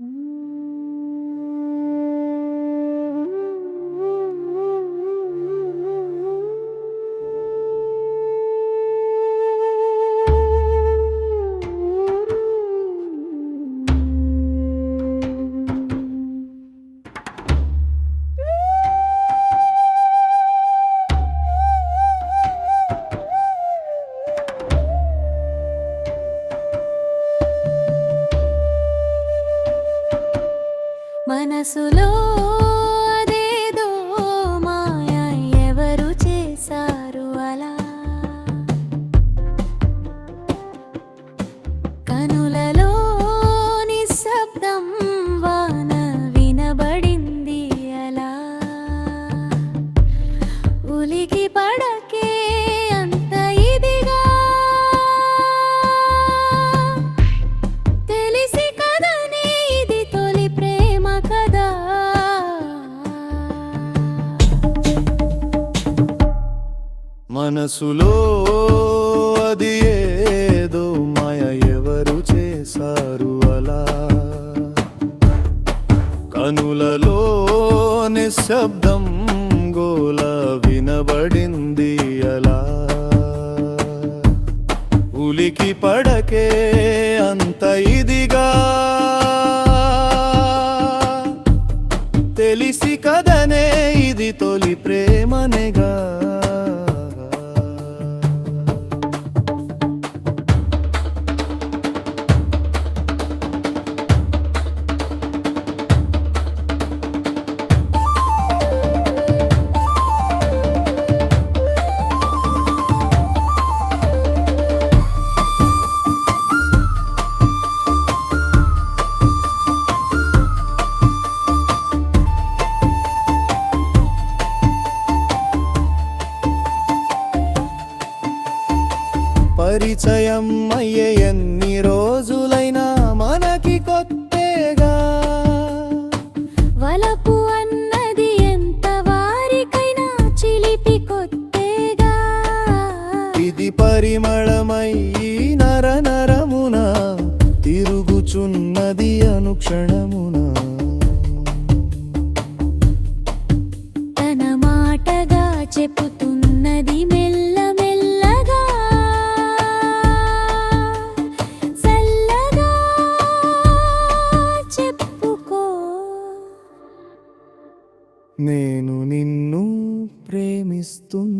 Mm. మనసులో మనసులో అది ఏదో మాయ ఎవరు చేశారు అలా. కనులలో నిశ్శబ్దం గోల వినబడింది అలా. ఉలికి పడకే అంత ఇదిగా. తెలిసి కదనే ఇది తొలి ప్రేమనేగా. పరిచయం అయ్యే ఎన్ని రోజులైనా మనకి కొత్తేగా. వలపు అన్నది ఎంత వారికైనా చిలిపి కొత్తేగా. ఇది పరిమళమై నర నరమున తిరుగుచున్నది అనుక్షణమున. నేను నిన్ను ప్రేమిస్తున్నా.